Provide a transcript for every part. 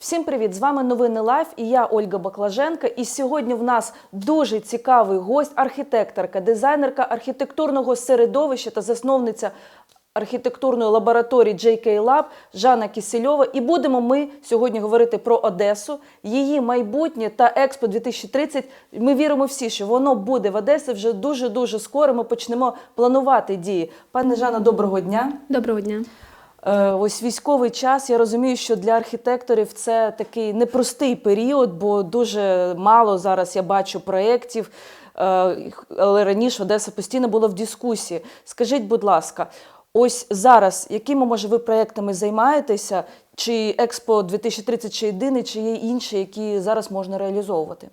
Всім привіт! З вами новини Лайф і я Ольга Баклаженка. І сьогодні в нас дуже цікавий гость, архітекторка, дизайнерка архітектурного середовища та засновниця архітектурної лабораторії JK Lab Жанна Кісельова. І будемо ми сьогодні говорити про Одесу, її майбутнє та Експо 2030. Ми віримо всі, що воно буде в Одесі вже дуже дуже скоро. Ми почнемо планувати дії. Пане Жанна, доброго дня. Доброго дня. Е, Ось військовий час. Я розумію, що для архітекторів це такий непростий період, бо дуже мало зараз я бачу проєктів. Е, Але раніше Одеса постійно була в дискусії. Скажіть, будь ласка, ось зараз якими може ви проєктами займаєтеся? Чи Експо 2030 чи єдиний, чи є інші, які зараз можна реалізовувати?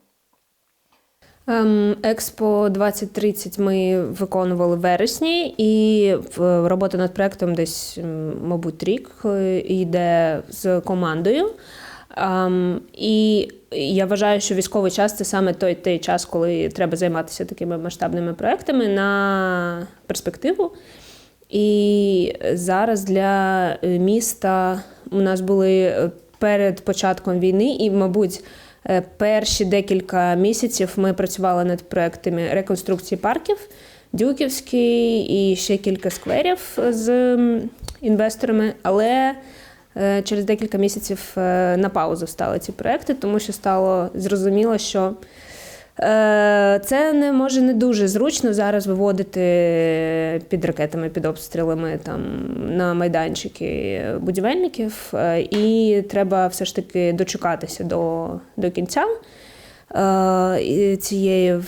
Ем, Експо 2030 ми виконували в вересні, і робота над проектом десь, мабуть, рік е, йде з командою. Ем, І я вважаю, що військовий час це саме той, той час, коли треба займатися такими масштабними проектами на перспективу. І зараз для е, міста у нас були е, перед початком війни, і, мабуть, перші декілька місяців ми працювали над проектами реконструкції парків, Дюківський і ще кілька скверів з інвесторами. Але е, через декілька місяців е, на паузу стали ці проекти, тому що стало зрозуміло, що Е, Це не може не дуже зручно зараз виводити під ракетами, під обстрілами там на майданчики будівельників, Е, і треба все ж таки дочекатися до, до кінця. е, цієї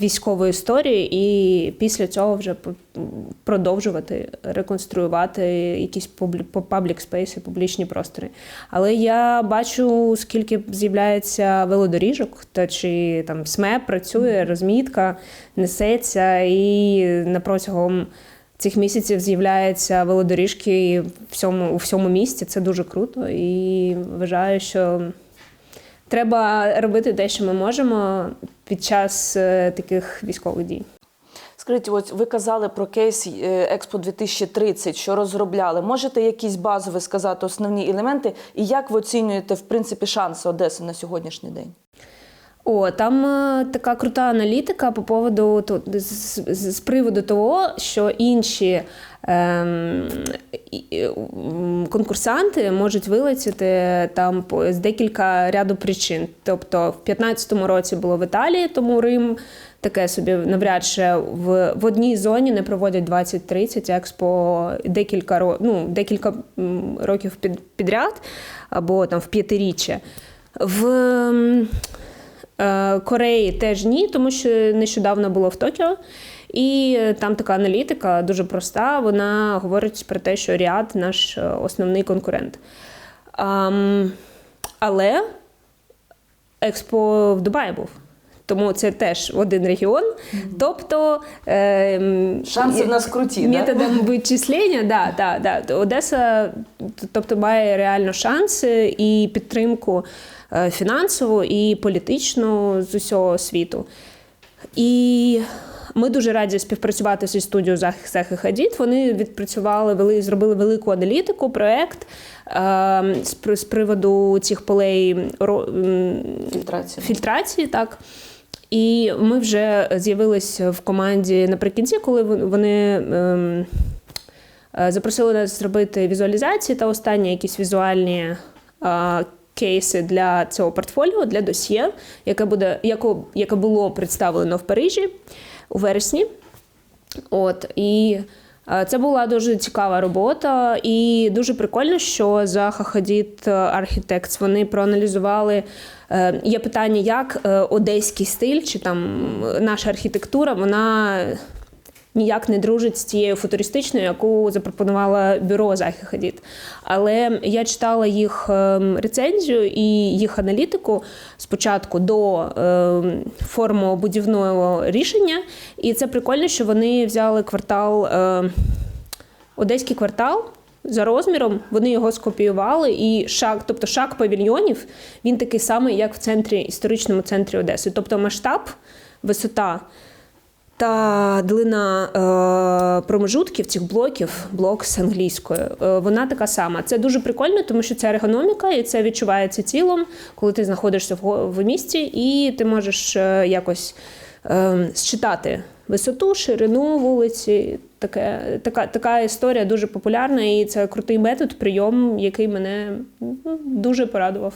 військової історії, і після цього вже продовжувати реконструювати якісь паблік спейси, публічні простори. Але я бачу, скільки з'являється велодоріжок, та чи там СМЕ працює, розмітка несеться, і на протягом цих місяців з'являються велодоріжки всьому, у всьому місті. Це дуже круто. І вважаю, що треба робити те, що ми можемо під час е, таких військових дій. Скажіть, ось ви казали про кейс е, Експо 2030, що розробляли. Можете якісь базові сказати основні елементи, і як ви оцінюєте в принципі шанси Одеси на сьогоднішній день? О, там е, така крута аналітика по поводу то, з, з, з приводу того, що інші конкурсанти можуть вилетіти там з декілька ряду причин. Тобто, в 2015 році було в Італії, тому Рим таке собі навряд чи в, в одній зоні не проводять 20-30 експо декілька ну, декілька років під, підряд або там в п'ятиріччя. В Е, Кореї теж ні, тому що нещодавно було в Токіо. І е, там така аналітика дуже проста. Вона говорить про те, що Ріад наш е, основний конкурент. Але експо в Дубаї був. Тому це теж один регіон. Тобто е, Шанси в нас круті, да? методом вичислення, да, да, да. Одеса тобто, має реально шанси і підтримку е, фінансову і політичну з усього світу. І ми дуже раді співпрацювати зі студією Зах- Захи Хадід. Вони відпрацювали, вели, зробили велику аналітику, проект е, з, з приводу цих полей ро- м, Фільтрація. фільтрації, так. І ми вже з'явились в команді наприкінці, коли вони ем, е, запросили нас зробити візуалізації та останні якісь візуальні е, кейси для цього портфоліо, для досьє, яке, буде, яке, яке було представлено в Парижі у вересні. От, і е, це була дуже цікава робота, і дуже прикольно, що за Хахадіт Architects вони проаналізували. е, Є питання, як е, одеський стиль чи там наша архітектура, вона ніяк не дружить з тією футуристичною, яку запропонувала бюро Захи Хадід. Але я читала їх ем, рецензію і їх аналітику спочатку до ем, формобудівного рішення. І це прикольно, що вони взяли квартал, ем, одеський квартал. За розміром вони його скопіювали, і шаг, тобто шаг павільйонів, він такий самий, як в центрі історичному центрі Одеси. Тобто масштаб, висота та длина е, промежутків цих блоків, блок з англійською, е, вона така сама. Це дуже прикольно, тому що це ергономіка, і це відчувається тілом, коли ти знаходишся в, в місті, і ти можеш е, якось е, считати висоту, ширину вулиці. Таке, така, така історія дуже популярна, і це крутий метод, прийом, який мене ну, дуже порадував.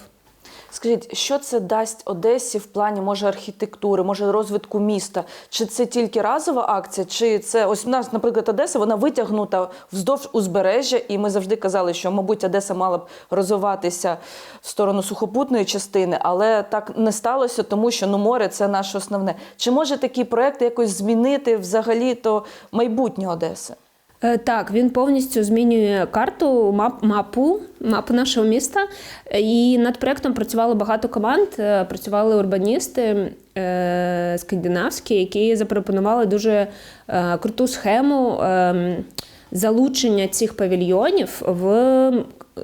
Скажіть, що це дасть Одесі в плані може архітектури, може розвитку міста? Чи це тільки разова акція? Чи це ось у нас, наприклад, Одеса, вона витягнута вздовж узбережжя, і ми завжди казали, що, мабуть, Одеса мала б розвиватися в сторону сухопутної частини, але так не сталося, тому що ну море це наше основне. Чи може такий проект якось змінити взагалі то майбутнє Одеси? Е, Так, він повністю змінює карту, мап, мапу, мапу нашого міста. І над проектом працювало багато команд. Е, Працювали урбаністи е, скандинавські, які запропонували дуже е, круту схему е, залучення цих павільйонів в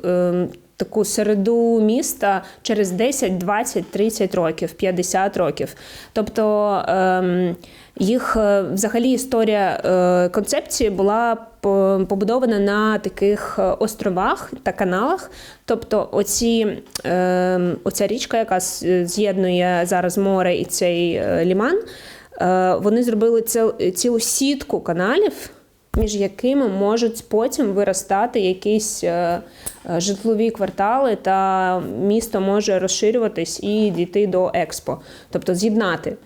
е, таку середу міста через 10, 20, 30 років, 50 років. Тобто ем, їх е, взагалі історія е, концепції була побудована на таких е, островах та каналах. Тобто, оці, ем, оця річка, яка з'єднує зараз море і цей ліман, вони зробили ціл- цілу сітку каналів між якими можуть потім виростати якісь е, е, житлові квартали, та місто може розширюватись і дійти до експо, тобто з'єднати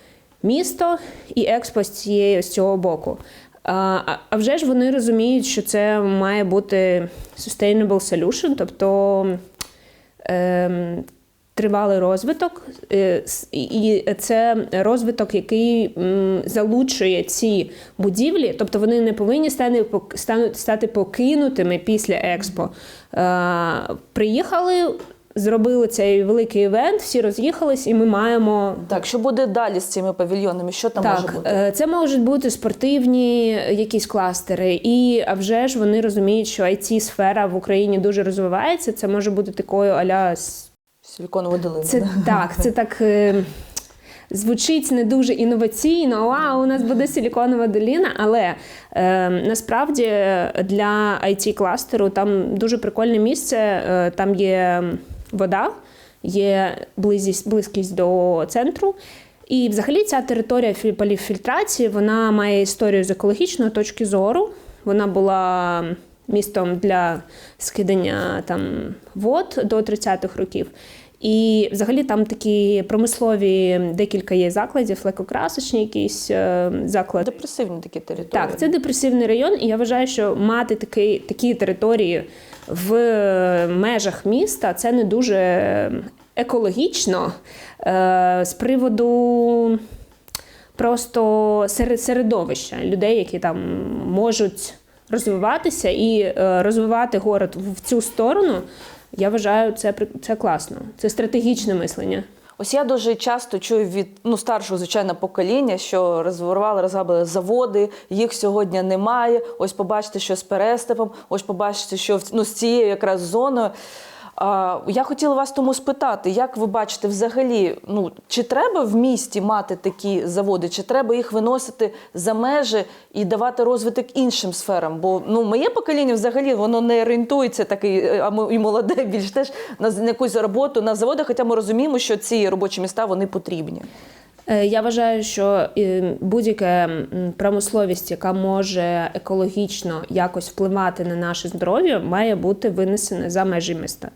місто і експо з цієї з цього боку. А, вже ж вони розуміють, що це має бути sustainable solution, тобто ем, тривалий розвиток, е, і- це розвиток, який залучує ці будівлі, тобто вони не повинні стати, покинутими після експо. Приїхали. Зробили цей великий івент, всі роз'їхались, і ми маємо Так, що буде далі з цими павільйонами? Що там може бути? е, це можуть бути спортивні якісь кластери, і а вже ж вони розуміють, що it сфера в Україні дуже розвивається. Це може бути такою аля с- Силіконова долина. це так, це так. е, Звучить не дуже інноваційно, вау, у нас буде силіконова доліна, але е, насправді для it кластеру там дуже прикольне місце. Е, там є вода, є близькість, близькість до центру. І взагалі ця територія фі- поліфільтрації вона має історію з екологічної точки зору. Вона була містом для скидання там вод до 30-х років. І взагалі там такі промислові декілька є закладів, лекокрасочні якісь е, заклади. Депресивні такі території. Так, це депресивний район, і я вважаю, що мати такий, такі території в межах міста це не дуже екологічно е, з приводу просто серед середовища людей, які там можуть розвиватися і е, розвивати город в цю сторону. Я вважаю, це це класно. Це стратегічне мислення. Ось я дуже часто чую від ну старшого звичайно покоління, що розворували, розграбили заводи, їх сьогодні немає. Ось побачите, що з перестепом, ось побачите, що ну, з цією якраз зоною. Я хотіла вас тому спитати, як ви бачите, взагалі, ну чи треба в місті мати такі заводи, чи треба їх виносити за межі і давати розвиток іншим сферам? Бо ну моє покоління взагалі воно не орієнтується такий, е, а і молоде більш теж на якусь роботу на заводах, хоча ми розуміємо, що ці робочі міста вони потрібні. Е, Я вважаю, що е, будь-яка промисловість, яка може екологічно якось впливати на наше здоров'я, має бути винесена за межі міста.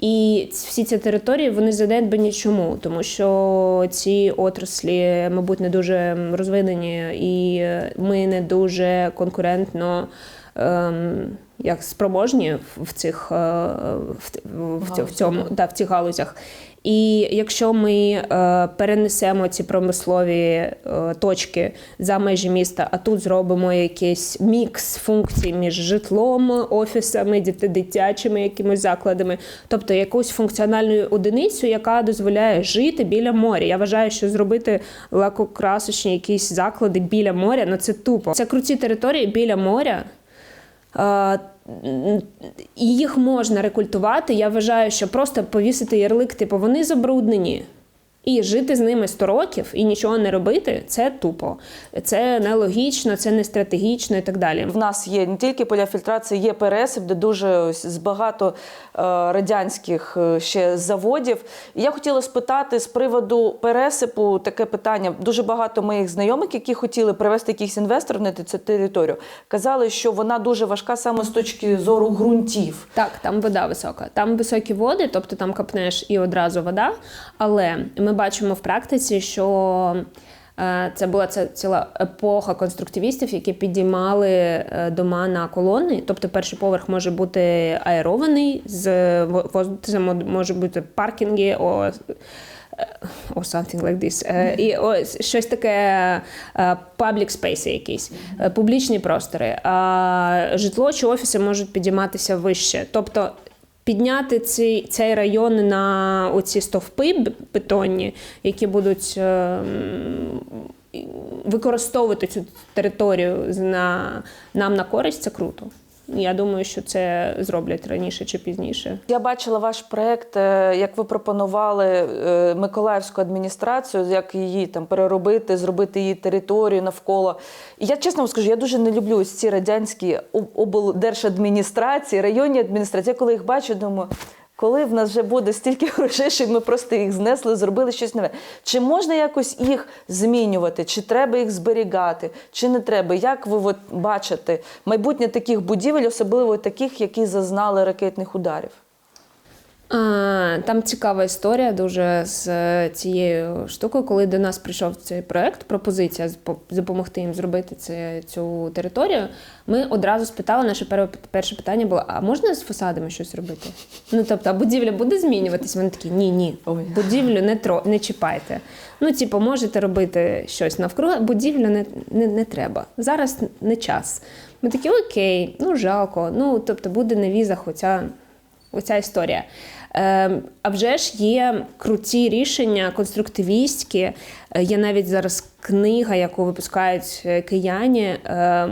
І всі ці території вони занедбані чому? Тому що ці отраслі, мабуть, не дуже розвинені, і е, ми не дуже конкурентно. Ем, як спроможні в- цих в, в, в, в цьому да, в цих галузях. І якщо ми е, перенесемо ці промислові е, точки за межі міста, а тут зробимо якийсь мікс функцій між житлом, офісами, дит- дитячими якимись закладами, тобто якусь функціональну одиницю, яка дозволяє жити біля моря. Я вважаю, що зробити лакокрасочні якісь заклади біля моря, ну це тупо. Це круті території біля моря. Їх можна рекультувати. Я вважаю, що просто повісити ярлик, типу, вони забруднені. І жити з ними 100 років і нічого не робити це тупо. Це нелогічно, це не стратегічно і так далі. В нас є не тільки поля фільтрації, є пересип, де дуже ось з багато е, радянських е, ще заводів. І я хотіла спитати з приводу пересипу таке питання. Дуже багато моїх знайомих, які хотіли привезти якихось інвесторів на цю територію, казали, що вона дуже важка саме з точки зору ґрунтів. Так, там вода висока. Там високі води, тобто там капнеш і одразу вода. Але ми бачимо в практиці, що е, це була це ціла епоха конструктивістів, які підіймали е, дома на колони. Тобто перший поверх може бути аерований, з це може бути паркінги. Or something like this. Е, І ось щось таке е, public space якісь, е, публічні простори. Житло чи офіси можуть підійматися вище. Тобто підняти цей, цей район на оці стовпи бетонні, які будуть е, використовувати цю територію на, нам на користь, це круто. Я думаю, що це зроблять раніше чи пізніше. Я бачила ваш проект, е, як ви пропонували е, Миколаївську адміністрацію, як її там переробити, зробити її територію навколо. І я чесно вам скажу, я дуже не люблю ці радянські облдержадміністрації, районні адміністрації. Я коли їх бачу, думаю. Коли в нас вже буде стільки грошей, що ми просто їх знесли, зробили щось нове. Чи можна якось їх змінювати, чи треба їх зберігати, чи не треба? Як ви от бачите майбутнє таких будівель, особливо таких, які зазнали ракетних ударів? Там цікава історія дуже з е, цією штукою. Коли до нас прийшов цей проект, пропозиція допомогти їм зробити це, цю територію. Ми одразу спитали, наше перше, питання було: а можна з фасадами щось робити? Ну тобто, а будівля буде змінюватись? Вони такі: ні, ні, будівлю не тро не чіпайте. Ну, типу, можете робити щось навкруги, будівлю не, не, не треба. Зараз не час. Ми такі, окей, ну жалко. Ну тобто буде на візах оця історія. Е, а вже ж є круті рішення, конструктивістські. Е, Є навіть зараз книга, яку випускають е, кияні, е,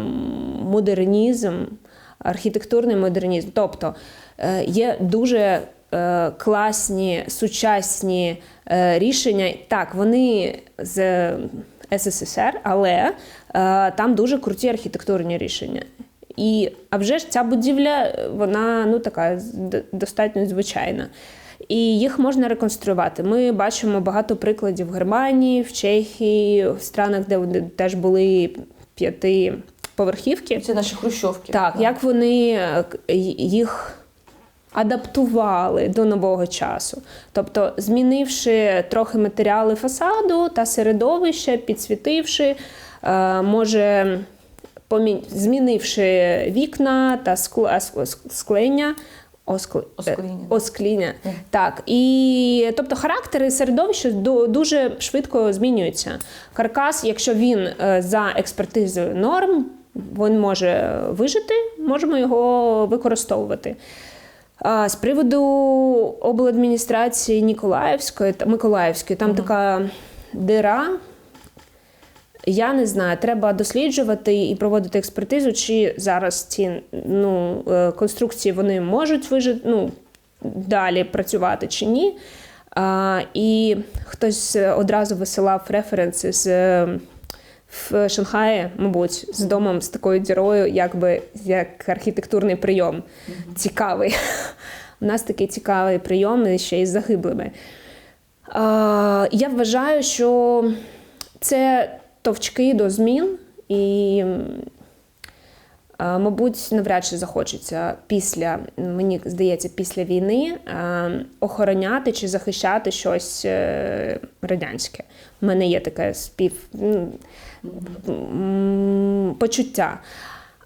модернізм, архітектурний модернізм. Тобто е, є дуже класні, сучасні рішення. Так, вони з СССР, але там дуже круті архітектурні рішення. І, а вже ж ця будівля, вона ну така достатньо звичайна. І їх можна реконструювати. Ми бачимо багато прикладів в Германії, в Чехії, в странах, де теж були п'ятиповерхівки. Це наші хрущовки. Так, як вони е, їх адаптували до нового часу. Тобто, змінивши трохи матеріали фасаду та середовище, підсвітивши, е, може. Змінивши вікна та склення. Оскл... Оскління. е, Оскління. Так. І тобто характери середовища ду- дуже швидко змінюються. Каркас, якщо він е, за експертизою норм, він може вижити, можемо його використовувати. А з приводу обладміністрації Ніколаївської Миколаївської, там така дира. Я не знаю, треба досліджувати і проводити експертизу, чи зараз ці ну, е, конструкції вони можуть вижити, ну, далі працювати чи ні. А, і хтось одразу висилав референси з е, в Шанхаї, мабуть, з домом з такою дірою, якби як архітектурний прийом. Цікавий. У нас такий цікавий прийом і ще й з загиблими. А, я вважаю, що це товчки до змін, і, мабуть, навряд чи захочеться після, мені здається, після війни охороняти чи захищати щось е, радянське. У мене є таке спів почуття.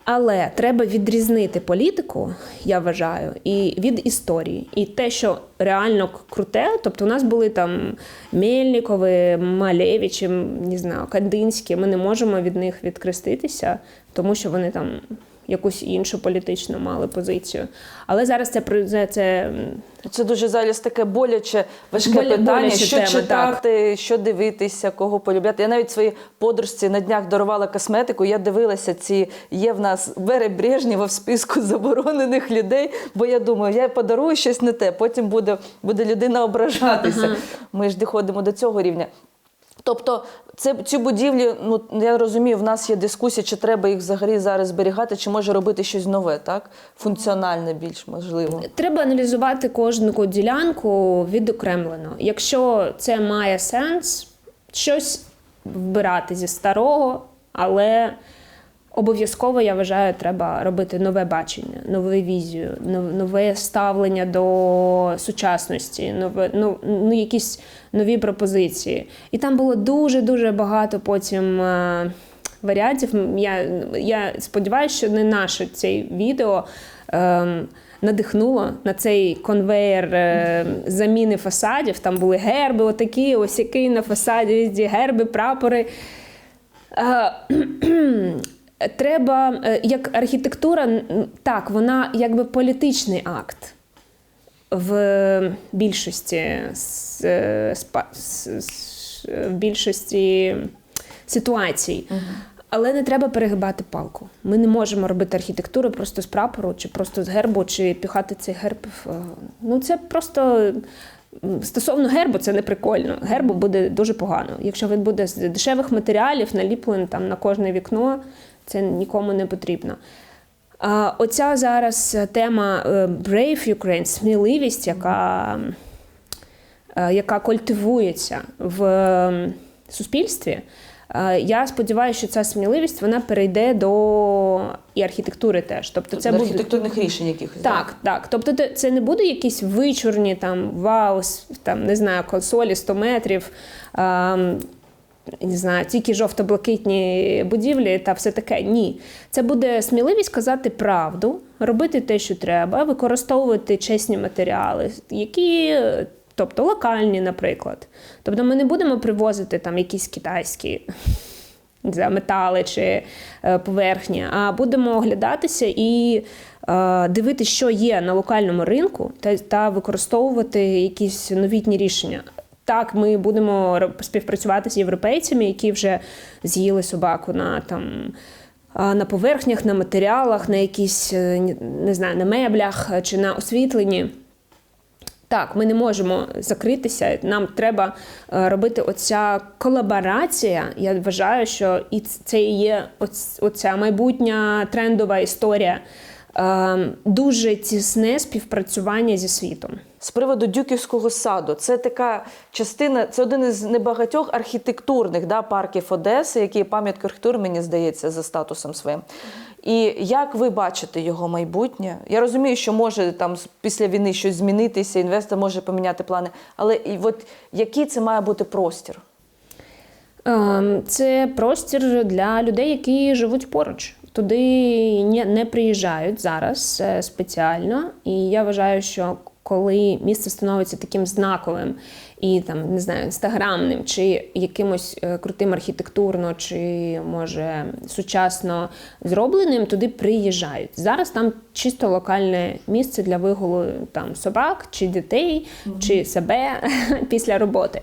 Але треба відрізнити політику, я вважаю, і від історії. І те, що реально круте, тобто у нас були там Мельникови, Малевичі, не знаю, Кандинські. Ми не можемо від них відкреститися, тому що вони там якусь іншу політичну мали позицію. Але зараз це при- це, це Це дуже зараз таке боляче, важке Боля- питання, що тема, читати, що дивитися, кого полюбляти. Я навіть своїй подружці на днях дарувала косметику. Я дивилася, ці є в нас Вери Брежнєва в списку заборонених людей, бо я думаю, я подарую щось не те, потім буде, буде людина ображатися. Ми ж доходимо до цього рівня. Тобто, це ці будівлі, ну я розумію, в нас є дискусія, чи треба їх взагалі зараз зберігати, чи може робити щось нове, так? Функціональне більш можливо. Треба аналізувати кожну ділянку відокремлено. Якщо це має сенс, щось вбирати зі старого, але обов'язково я вважаю, треба робити нове бачення, нову візію, нове ставлення до сучасності, нове, ну, ну, якісь нові пропозиції. І там було дуже дуже багато потім. е, Варіантів я, я сподіваюся, що не наше це відео ем, надихнуло на цей конвейер е, заміни фасадів. Там були герби, отакі, ось які на фасаді, герби, прапори. Е, Треба, е, як архітектура, так, вона якби політичний акт в більшості е, в більшості ситуацій. Але не треба перегибати палку. Ми не можемо робити архітектуру просто з прапору, чи просто з гербу, чи піхати цей герб. Ну це просто стосовно гербу, це не прикольно. Гербу буде дуже погано. Якщо він буде з дешевих матеріалів, наліплений там на кожне вікно, це нікому не потрібно. А, Оця зараз тема е, Brave Ukraine, сміливість, яка, е, яка культивується в суспільстві. Е, Я сподіваюся, що ця сміливість вона перейде до і архітектури теж. Тобто це До буде архітектурних рішень якихось. так, так. Тобто це не буде якісь вичурні там вау, там не знаю, консолі 100 метрів. Не знаю, тільки жовто-блакитні будівлі та все таке. Ні. Це буде сміливість казати правду, робити те, що треба, використовувати чесні матеріали, які, тобто локальні, наприклад. Тобто ми не будемо привозити там якісь китайські метали чи е, поверхні, а будемо оглядатися і е, дивитися, що є на локальному ринку, та, та використовувати якісь новітні рішення. Так, ми будемо співпрацювати з європейцями, які вже з'їли собаку на там. На поверхнях, на матеріалах, на якісь е, не знаю, на меблях е, чи на освітленні. Так, ми не можемо закритися. Нам треба е, робити оця колаборація. Я вважаю, що і це і є оця майбутня трендова історія. Е, Дуже тісне співпрацювання зі світом. З приводу Дюківського саду, це така частина, це один із небагатьох архітектурних да, парків Одеси, який є пам'яткою архітектури, мені здається, за статусом своїм. І як ви бачите його майбутнє? Я розумію, що може там після війни щось змінитися, інвестор може поміняти плани. Але і от який це має бути простір? Ем, Це простір для людей, які живуть поруч. Туди не, не приїжджають зараз е, спеціально. І я вважаю, що коли місце становиться таким знаковим і там не знаю, інстаграмним, чи якимось е, крутим архітектурно, чи може сучасно зробленим, туди приїжджають. Зараз там чисто локальне місце для вигулу там собак чи дітей, чи себе після роботи.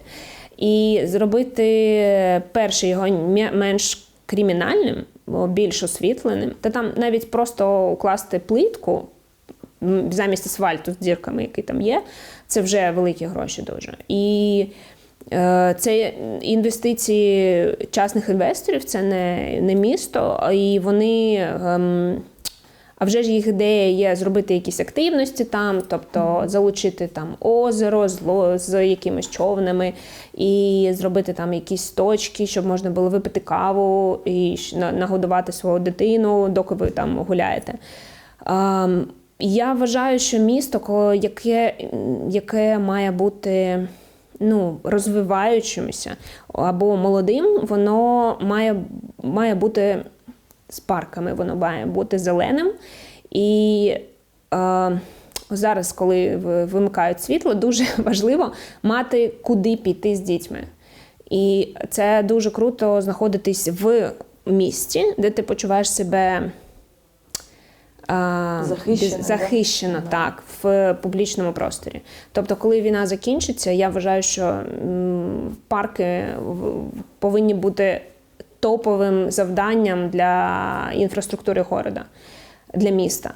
І зробити перше його менш кримінальним, більш освітленим, та там навіть просто укласти плитку замість асфальту з дірками, який там є, це вже великі гроші дуже. І е, це інвестиції частних інвесторів, це не, не місто, і вони. ем, а вже ж їх ідея є зробити якісь активності там, тобто залучити там озеро з, з якимись човнами і зробити там якісь точки, щоб можна було випити каву і нагодувати свою дитину, доки ви там гуляєте. Я вважаю, що місто, яке, яке має бути ну, розвиваючимся або молодим, воно має, має бути з парками, воно має бути зеленим. І е, зараз, коли вимикають світло, дуже важливо мати куди піти з дітьми. І це дуже круто знаходитись в місті, де ти почуваєш себе Захищена, захищена Да. так в публічному просторі. Тобто, коли війна закінчиться, я вважаю, що парки повинні бути топовим завданням для інфраструктури города, для міста.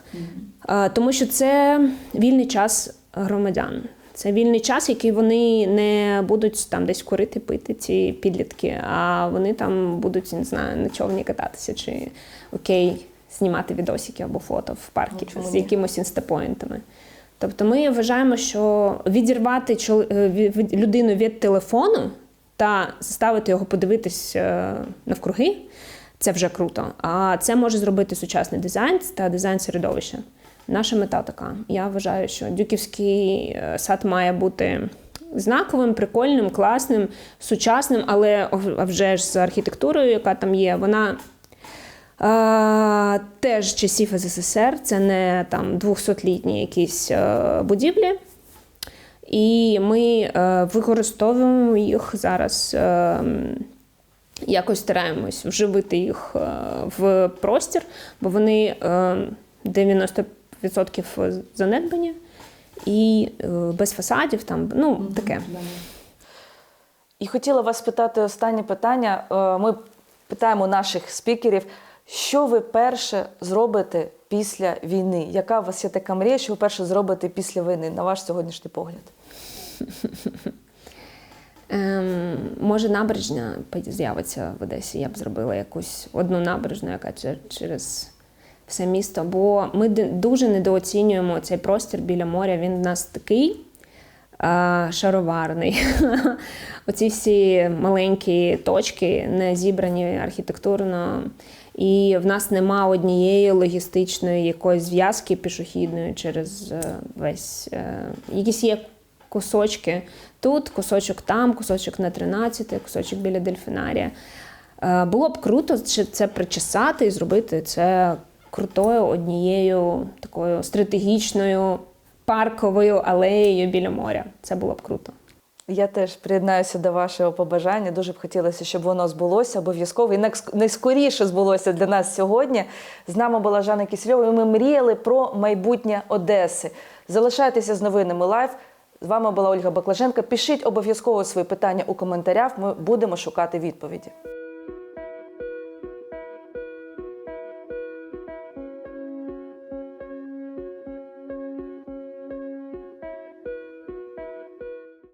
Е, Тому що це вільний час громадян. Це вільний час, який вони не будуть там десь курити, пити ці підлітки, а вони там будуть, не знаю, на човні кататися чи окей, знімати відосики або фото в парку Ну, з якимось інстапоінтами. Тобто ми вважаємо, що відірвати е, людину від телефону та заставити його подивитись е, навкруги, це вже круто. А це може зробити сучасний дизайн та дизайн середовища. Наша мета така. Я вважаю, що Дюківський е, сад має бути знаковим, прикольним, класним, сучасним, але вже ж з архітектурою, яка там є, вона теж часів СССР, це не там 200-літні якісь е, будівлі. І ми е, використовуємо їх зараз, е, якось стараємось вживити їх е, в простір, бо вони е, 90% занедбані і е, без фасадів, там, ну, таке. І хотіла вас питати останнє питання. Е, Ми питаємо наших спікерів, що ви перше зробите після війни? Яка у вас є така мрія, що ви перше зробите після війни, на ваш сьогоднішній погляд? Ем, може, набережна з'явиться в Одесі. Я б зробила якусь одну набережну, яка через все місто. Бо ми дуже недооцінюємо цей простір біля моря. Він в нас такий а, шароварний. Оці всі маленькі точки, не зібрані архітектурно. І в нас нема однієї логістичної якоїсь зв'язки пішохідної через е, весь. е, Якісь є кусочки тут, кусочок там, кусочок на 13, кусочок біля дельфінарія. Е, Було б круто це причесати і зробити це крутою однією такою стратегічною парковою алеєю біля моря. Це було б круто. Я теж приєднаюся до вашого побажання. Дуже б хотілося, щоб воно збулося обов'язково і найскоріше збулося для нас сьогодні. З нами була Жанна Кісельова, і ми мріяли про майбутнє Одеси. Залишайтеся з новинами лайв. З вами була Ольга Баклаженка. Пишіть обов'язково свої питання у коментарях. Ми будемо шукати відповіді.